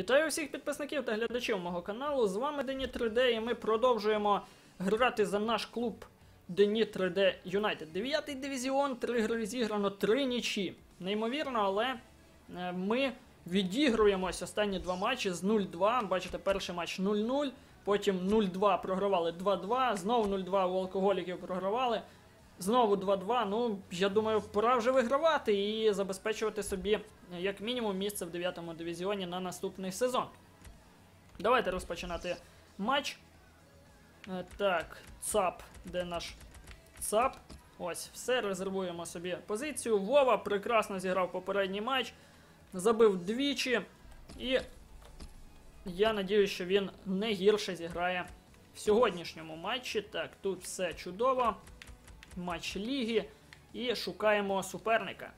Вітаю всіх підписників та глядачів мого каналу. З вами Дені 3D і ми продовжуємо грати за наш клуб Дені 3D Юнайтед. Дев'ятий дивізіон, три гри зіграно, три нічі. Неймовірно, але е, ми відігруємось останні два матчі з 0-2. Бачите, перший матч 0-0, потім 0-2 програвали 2-2, знову 0-2 у алкоголіків програвали. Знову 2-2. Ну, я думаю, пора вже вигравати і забезпечувати собі як мінімум місце в 9 дивізіоні на наступний сезон. Давайте розпочинати матч. Е, Так, ЦАП, де наш ЦАП? Ось, все, резервуємо собі позицію. Вова прекрасно зіграв попередній матч, забив двічі, і я надіюсь, що він не гірше зіграє в сьогоднішньому матчі. Так, тут все чудово матч ліги і шукаємо суперника.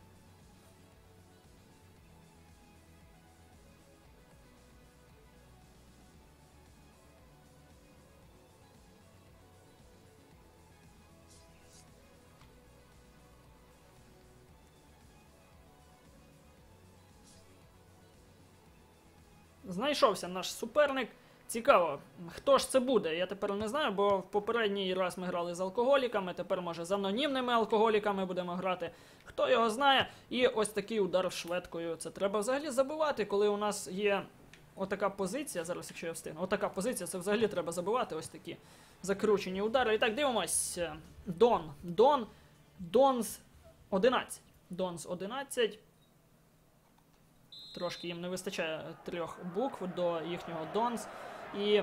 Знайшовся наш суперник. Цікаво, хто ж це буде? Я тепер не знаю, бо в попередній раз ми грали з алкоголіками, тепер, може, з анонімними алкоголіками будемо грати. Хто його знає? І ось такий удар шведкою. Це треба взагалі забивати, коли у нас є отака позиція. Зараз, якщо я встигну, отака позиція, це взагалі треба забивати. Ось такі закручені удари. І так, дивимось. Дон. Дон. Донс 11. Донс 11. Трошки їм не вистачає трьох букв до їхнього Донс. І.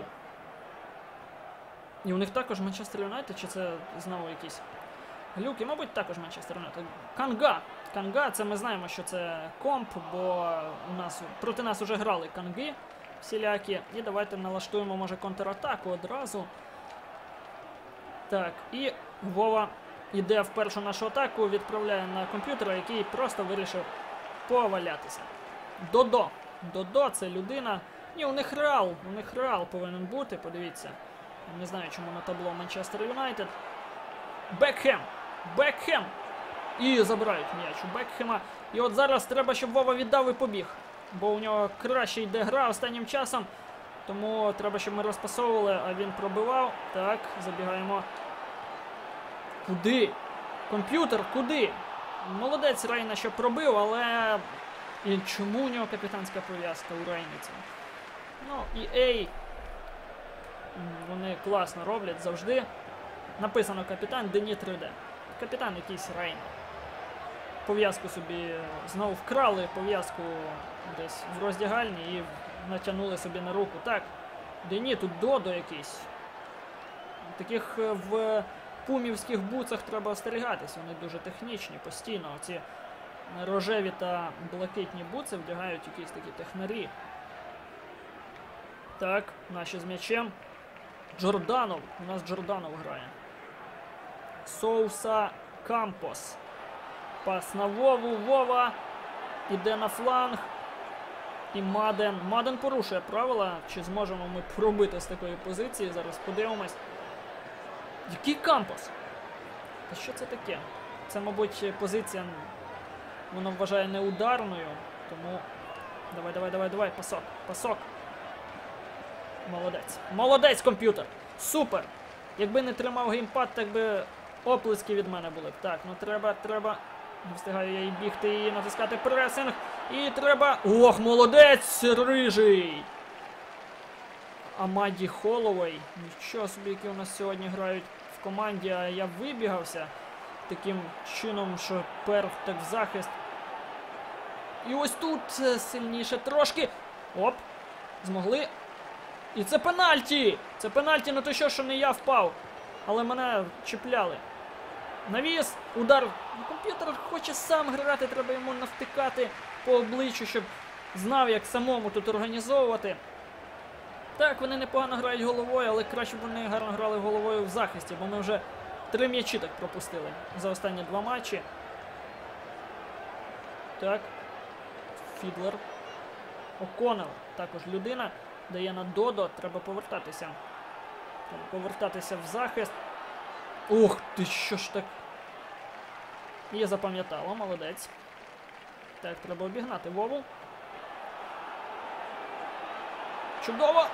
І у них також Манчестер Юнайтед, чи це знову якісь глюки? Мабуть, також Манчестер Юнайтед. Канга. Канга, це ми знаємо, що це комп, бо у нас проти нас вже грали канги всілякі. І давайте налаштуємо, може, контратаку одразу. Так, і Вова йде в першу нашу атаку, відправляє на комп'ютера, який просто вирішив повалятися. Додо. Додо це людина. Ні, у них реал. У них реал повинен бути. Подивіться. Не знаю, чому на табло Манчестер Юнайтед. Бекхем. Бекхем. І забирають м'яч у Бекхема. І от зараз треба, щоб Вова віддав і побіг. Бо у нього краще йде гра останнім часом. Тому треба, щоб ми розпасовували, а він пробивав. Так, забігаємо. Куди? Комп'ютер, куди? Молодець Рейна, що пробив, але і чому у нього капітанська пов'язка у Рейніці? Ну, і Вони класно роблять завжди. Написано капітан Дені 3D. Капітан якийсь Рейн. Пов'язку собі знову вкрали, пов'язку десь в роздягальні і натягнули собі на руку. Так, Дені тут додо якийсь. Таких е, в пумівських буцах треба остерігатись, вони дуже технічні постійно. Оці рожеві та блакитні буци вдягають якісь такі технарі. Так, наші з м'ячем. Джорданов. У нас Джорданов грає. Соуса Кампос. Пас на Вову. Вова. Іде на фланг. І Маден. Маден порушує правила. Чи зможемо ми пробити з такої позиції? Зараз подивимось. Який Кампос? Та що це таке? Це, мабуть, позиція Воно вважає неударною, тому. Давай, давай, давай, давай, пасок, пасок. Молодець. Молодець, комп'ютер! Супер! Якби не тримав геймпад, так би оплески від мене були. Так, ну треба, треба. Не встигаю я і бігти і натискати пресинг. І треба. Ох, молодець! Рижий! Амаді Холовей. Нічого собі, які у нас сьогодні грають в команді, а я вибігався таким чином, що перв так в захист. І ось тут сильніше трошки. Оп! Змогли. І це пенальті! Це пенальті на те, що, що не я впав. Але мене чіпляли. Навіс, удар. Ну, комп'ютер хоче сам грати, треба йому навтикати по обличчю, щоб знав, як самому тут організовувати. Так, вони непогано грають головою, але краще б вони гарно грали головою в захисті, бо ми вже три м'ячі так пропустили за останні два матчі. Так. Фідлер. Оконел. Також людина. Дає на Додо. Треба повертатися. Треба повертатися в захист. Ух ти, що ж так. Є запам'ятало, молодець. Так, треба обігнати Вову. Чудово.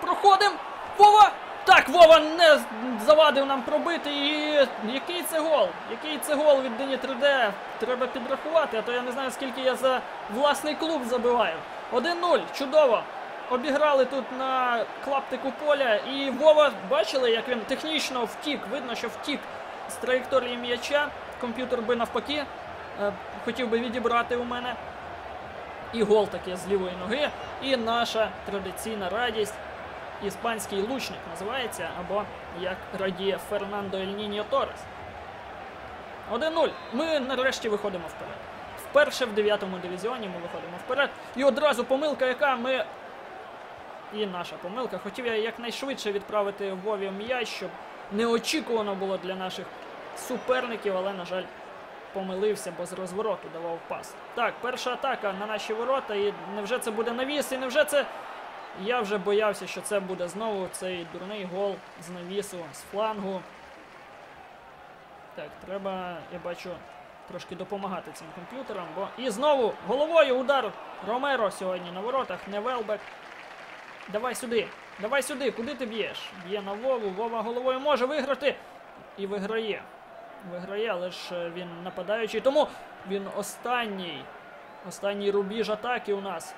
Проходимо. Вова! Так, Вова не завадив нам пробити. І який це гол? Який це гол від Дині 3D? Треба підрахувати, а то я не знаю, скільки я за власний клуб забиваю. 1-0. Чудово. Обіграли тут на клаптику поля. І Вова, бачили, як він технічно втік. Видно, що втік з траєкторії м'яча. Комп'ютер би навпаки е, хотів би відібрати у мене. І гол таки з лівої ноги. І наша традиційна радість. Іспанський лучник називається, або як радіє Фернандо Ель Ніньо Торес. 1-0. Ми нарешті виходимо вперед. Вперше в 9-му дивізіоні ми виходимо вперед. І одразу помилка, яка ми. І наша помилка. Хотів я якнайшвидше відправити Вові м'яч, щоб неочікувано було для наших суперників, але, на жаль, помилився, бо з розвороту давав пас. Так, перша атака на наші ворота. І невже це буде навіс? І невже це. Я вже боявся, що це буде знову цей дурний гол з навісу, з флангу. Так, треба, я бачу, трошки допомагати цим комп'ютерам, бо. І знову головою удар Ромеро сьогодні на воротах, не Велбек. Давай сюди, давай сюди, куди ти б'єш? Б'є на Вову, Вова головою може виграти. І виграє. Виграє, але ж він нападаючий. Тому він останній. Останній рубіж атаки у нас.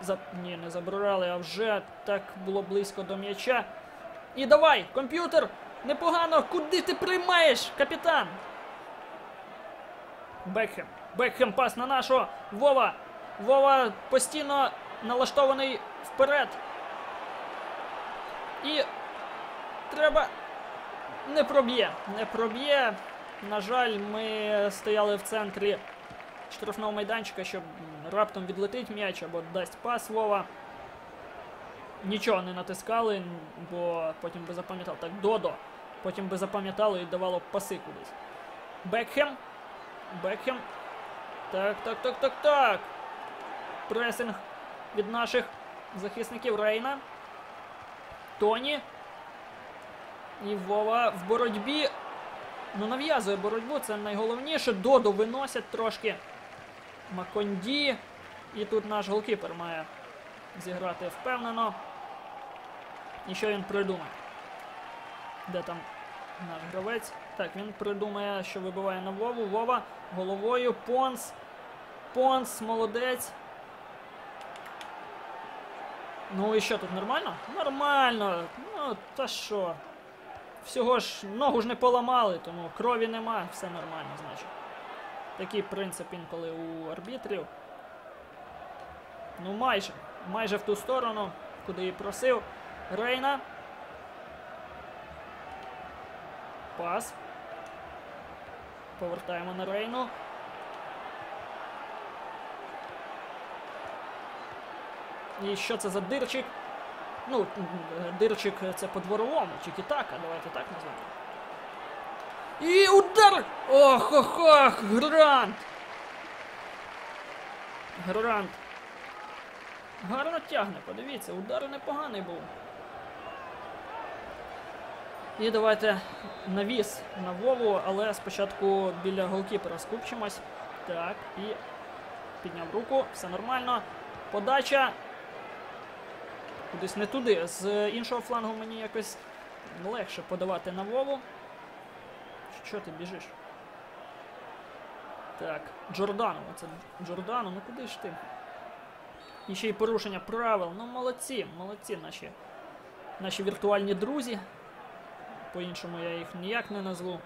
За... Ні, не забрали, а вже так було близько до м'яча. І давай, комп'ютер! Непогано! Куди ти приймаєш, капітан? Бекхем. Бекхем пас на нашого. Вова. Вова постійно налаштований вперед. І треба. Не проб'є. Не проб'є. На жаль, ми стояли в центрі штрафного майданчика, щоб раптом відлетить м'яч або дасть пас Вова. Нічого не натискали, бо потім би запам'ятав. Так, Додо. Потім би запам'ятало і давало паси кудись. Бекхем. Бекхем. Так, так, так, так, так. Пресинг від наших захисників Рейна. Тоні. І Вова в боротьбі. Ну, нав'язує боротьбу, це найголовніше. Додо виносять трошки. Маконді. І тут наш голкіпер має зіграти впевнено. І що він придумає? Де там наш гравець? Так, він придумає, що вибиває на Вову. Вова головою. Понс. Понс, молодець. Ну і що тут нормально? Нормально. Ну, та що? Всього ж ногу ж не поламали, тому крові нема, все нормально, значить. Такий принцип інколи у арбітрів. Ну, майже. Майже в ту сторону, куди і просив. Рейна. Пас. Повертаємо на Рейну. І що це за дирчик? Ну, дирчик це по-дворовому, чікітака, давайте так назвемо. І удар! Ох, ох, ох, Грант! Грант. Гарно тягне, подивіться, удар непоганий був. І давайте навіс на Вову, але спочатку біля голкіпера скупчимось. Так, і підняв руку, все нормально. Подача. Кудись не туди. З іншого флангу мені якось легше подавати на Вову. Що ти біжиш? Так, Джордану. Це Джордану, ну куди ж ти? І ще й порушення правил. Ну, молодці, молодці наші, наші віртуальні друзі. По-іншому я їх ніяк не назву.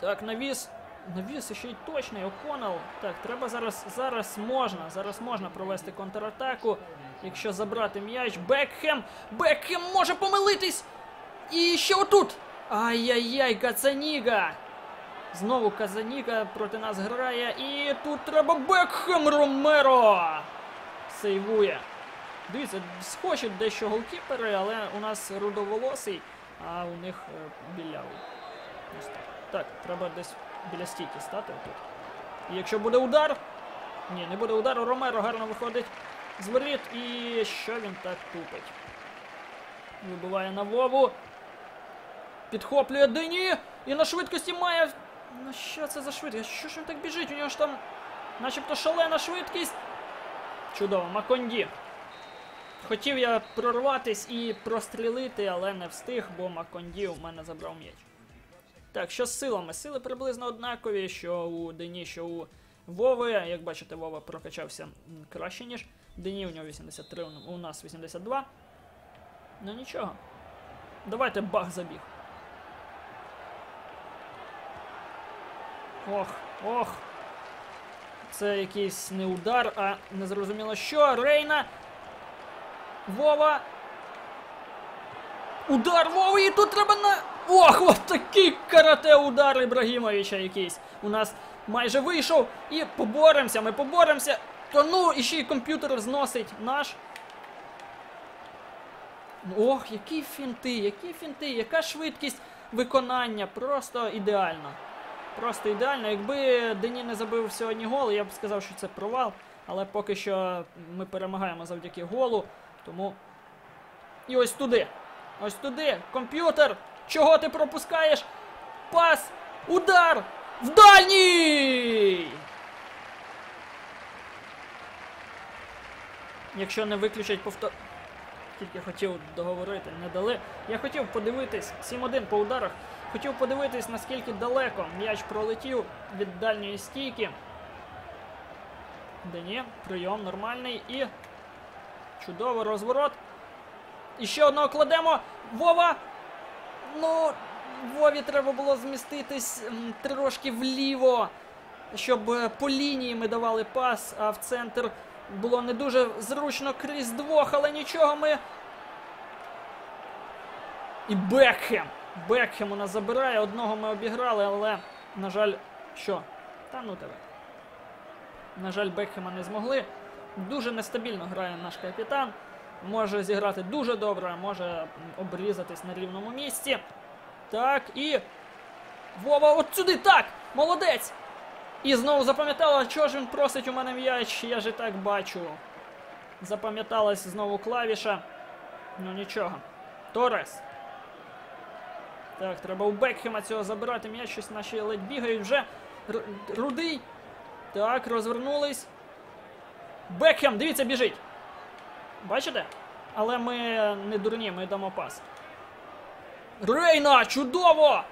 Так, навіс. Навіс ще й точний, Оконал. Так, треба зараз. Зараз можна. Зараз можна провести контратаку. Якщо забрати м'яч. Бекхем! Бекхем може помилитись! І ще отут! Ай-яй-яй, Кацаніга! Знову Казаніга проти нас грає. І тут треба Бекхем Ромеро! Сейвує. Дивіться, схожі дещо голкіпери, але у нас рудоволосий, а у них е, білявий. Так, треба десь біля стійки стати тут. І якщо буде удар. Ні, не буде удару. Ромеро гарно виходить з воріт. І що він так тупить? Вибиває на Вову. Підхоплює Дені. І на швидкості має. Ну що це за швидкість? Що ж він так біжить? У нього ж там Начебто шалена швидкість. Чудово, Маконді. Хотів я прорватись і прострілити, але не встиг, бо Маконді у мене забрав м'яч. Так, що з силами? Сили приблизно однакові, що у Дені, що у Вови. Як бачите, Вова прокачався краще, ніж Дені, у нього 83, у нас 82. Ну нічого. Давайте бах забіг. Ох, ох. Це якийсь не удар, а незрозуміло що. Рейна. Вова. Удар Вови, і тут треба на. Ох, от такий карате удар Ібрагімовича якийсь. У нас майже вийшов. І поборемося, ми поборемося. То ну, і ще й комп'ютер зносить наш. Ох, які фінти, які фінти, яка швидкість виконання. Просто ідеально. Просто ідеально. Якби Дені не забив сьогодні гол, я б сказав, що це провал. Але поки що ми перемагаємо завдяки голу. Тому. І ось туди. Ось туди. Комп'ютер. Чого ти пропускаєш? Пас! Удар! В дальній! Якщо не виключать повтор. Тільки хотів договорити, не дали. Я хотів подивитись 7-1 по ударах. Хотів подивитись, наскільки далеко м'яч пролетів від дальньої стійки. Де ні, прийом нормальний і. Чудово розворот. І ще одного кладемо. Вова! Ну, Вові треба було зміститись трошки вліво, щоб е, по лінії ми давали пас, а в центр було не дуже зручно крізь двох, але нічого ми. І Бекхем. Бекхем у нас забирає. Одного ми обіграли, але, на жаль, що? Та ну тебе. На жаль, Бекхема не змогли. Дуже нестабільно грає наш капітан. Може зіграти дуже добре, може обрізатись на рівному місці. Так, і. Вова, от сюди, так! Молодець! І знову запам'ятала, чого ж він просить у мене м'яч, я ж і так бачу. Запам'яталась знову клавіша. Ну нічого. Торес. Так, треба у Бекхема цього забирати м'яч, щось наші ледь бігають вже. Рудий. Так, розвернулись. Бекхем, дивіться, біжить. Бачите? Але ми не дурні, ми дамо пас. Рейна, чудово!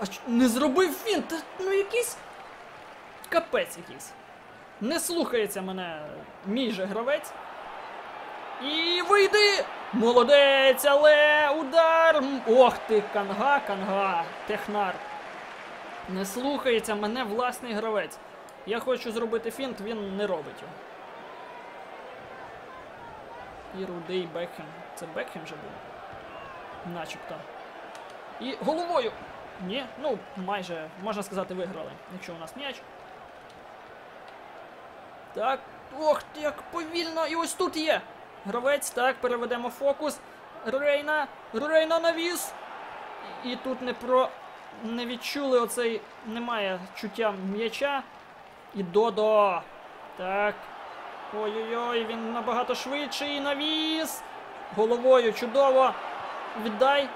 А не зробив фінт? Та, Ну якийсь. Капець якийсь. Не слухається мене мій же гравець. І вийди! Молодець, але удар! Ох ти, канга, канга, технар. Не слухається мене власний гравець. Я хочу зробити фінт, він не робить його. І рудий Бекхем. Це Бекхем же був. Начебто. І головою. Ні, ну майже, можна сказати, виграли, якщо у нас м'яч. Так. Ох, як повільно. І ось тут є. Гравець, так, переведемо фокус. Рейна. Рейна навіс. І тут не про. Не відчули оцей. Немає чуття м'яча. І Додо. Так. Ой-ой-ой, він набагато швидший. Навіс. Головою чудово. Віддай.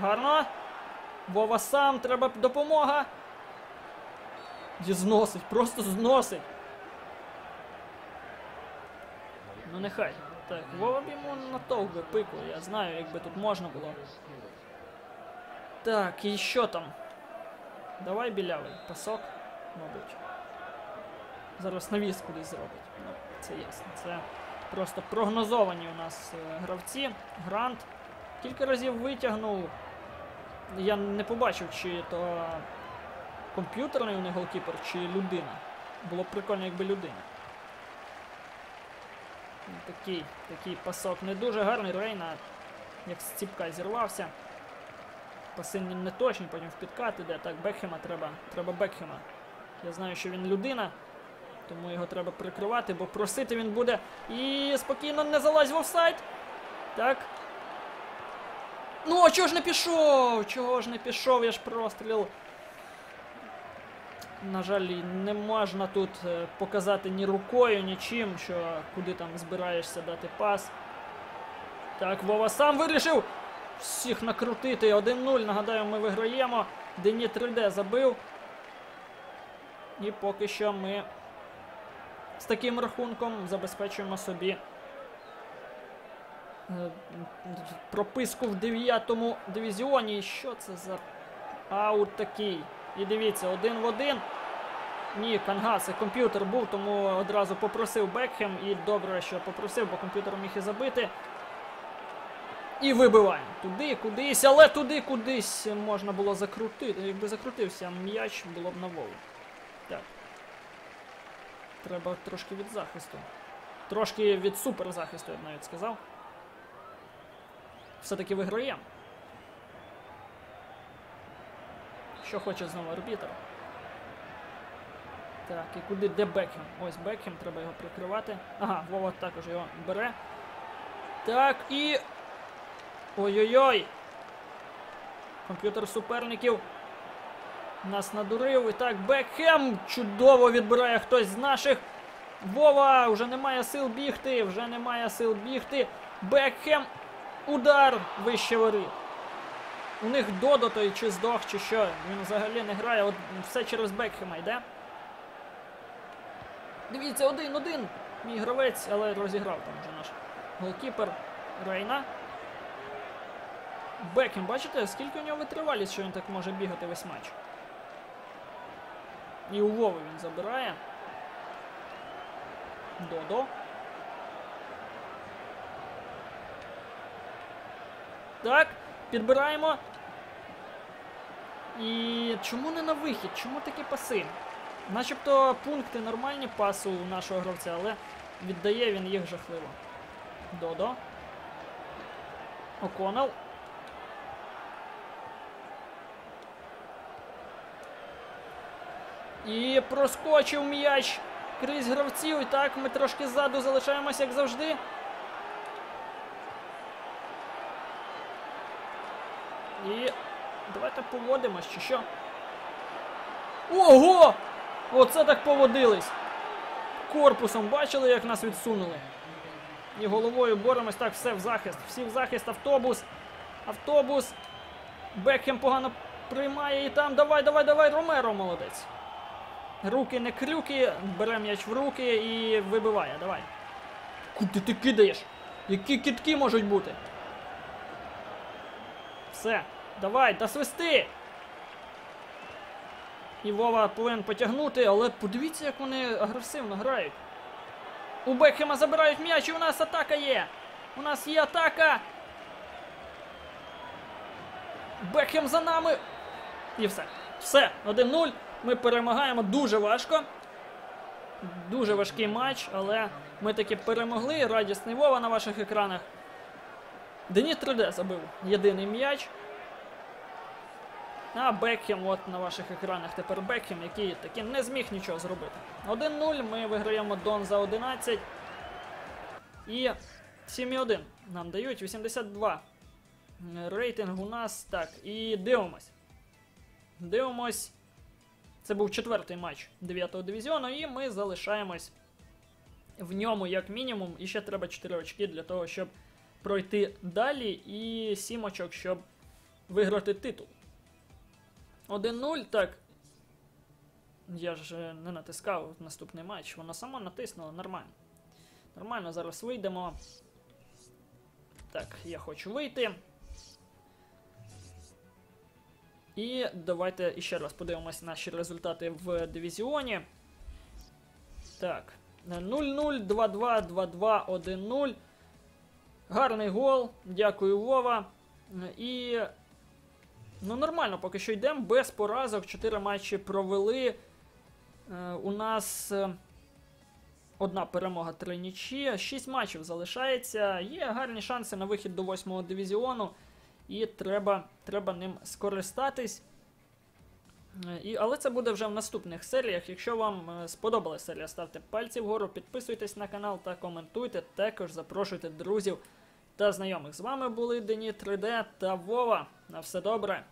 Гарно. Вова сам, треба допомога. Зносить, просто зносить. Ну нехай. Так, Вова б йому натовк би пику, я знаю, якби тут можна було. Так, і що там? Давай білявий, пасок, мабуть. Зараз навіс кудись зробить. Ну, це ясно. Це просто прогнозовані у нас е, гравці. Грант кілька разів витягнув. Я не побачив, чи то комп'ютерний у них голкіпер, чи людина. Було б прикольно, якби людина. Ну, Такий, такий пасок не дуже гарний. Рейна, як з ціпка зірвався. Паси не точні, потім в підкат іде. Так, Бекхема треба. Треба Бекхема. Я знаю, що він людина, тому його треба прикривати, бо просити він буде. І спокійно не залазь в офсайд. Так. Ну, а чого ж не пішов? Чого ж не пішов? Я ж простріл. На жаль, не можна тут е, показати ні рукою, нічим, що куди там збираєшся дати пас. Так, Вова сам вирішив всіх накрутити. 1-0. Нагадаю, ми виграємо. Дені 3D забив. І поки що ми з таким рахунком забезпечуємо собі е, прописку в 9 дивізіоні. І Що це за аут такий? І дивіться, один в один. Ні, Канга, це комп'ютер був, тому одразу попросив Бекхем. І добре, що попросив, бо комп'ютер міг і забити. І вибиваємо. Туди, кудись, але туди, кудись можна було закрутити. Якби закрутився м'яч, було б на Вову. Треба трошки від захисту. Трошки від суперзахисту, я б навіть сказав. Все-таки виграємо. Що хоче знову арбітр? Так, і куди? Де Бекхем? Ось Бекхем, треба його прикривати. Ага, Вова також його бере. Так, і. Ой-ой-ой! Комп'ютер суперників нас надурив. І так, Бекхем чудово відбирає хтось з наших. Вова вже немає сил бігти, вже немає сил бігти. Бекхем. Удар вище воріт. У них Додо той чи здох, чи що. Він взагалі не грає. От все через Бекхема йде. Дивіться, один-один. Мій гравець, але розіграв там вже наш голкіпер Рейна. Бекхем, бачите, скільки у нього витривалість, що він так може бігати весь матч. І у Вови він забирає. Додо. Так, підбираємо. І чому не на вихід? Чому такі паси? Начебто пункти нормальні пасу у нашого гравця, але віддає він їх жахливо. Додо. Оконел. І проскочив м'яч крізь гравців. І так, ми трошки ззаду залишаємося, як завжди. І давайте поводимось, чи що? Ого! Оце так поводились. Корпусом бачили, як нас відсунули. І головою боремось. Так, все в захист. Всі в захист. Автобус. Автобус. Бекхем погано приймає і там. Давай, давай, давай, Ромеро молодець. Руки не крюки, бере м'яч в руки і вибиває. Давай. Куди ти кидаєш? Які кітки можуть бути? Все, давай, да свисти! І Вова повинен потягнути, але подивіться, як вони агресивно грають. У Бекхема забирають м'яч, і у нас атака є. У нас є атака. Бекхем за нами. І все. Все, 1-0. Ми перемагаємо дуже важко. Дуже важкий матч, але ми таки перемогли. Радісний Вова на ваших екранах. Деніс 3D забив єдиний м'яч. А Бекхем, от на ваших екранах тепер Бекхем, який таки не зміг нічого зробити. 1-0. Ми виграємо Дон за 11. І 7-1 нам дають 82. Рейтинг у нас так. І дивимось. Дивимось. Це був четвертий матч 9-го дивізіону, і ми залишаємось в ньому, як мінімум. І ще треба 4 очки для того, щоб пройти далі, і 7 очок, щоб виграти титул. 1-0, так. Я ж не натискав наступний матч. Воно само натиснуло нормально. Нормально, зараз вийдемо. Так, я хочу вийти. І давайте іще раз подивимося наші результати в дивізіоні. Так. 0-0, 2-2, 2-2, 1-0. Гарний гол. Дякую, Вова. І. Ну, нормально, поки що йдемо без поразок. 4 матчі провели. Е, у нас е, одна перемога, три нічі. 6 матчів залишається. Є гарні шанси на вихід до 8-го дивізіону. І треба треба ним скористатись. Е, І, Але це буде вже в наступних серіях. Якщо вам е, сподобалася серія, ставте пальці вгору, підписуйтесь на канал та коментуйте. Також запрошуйте друзів та знайомих. З вами були Дені 3D та Вова. На все добре.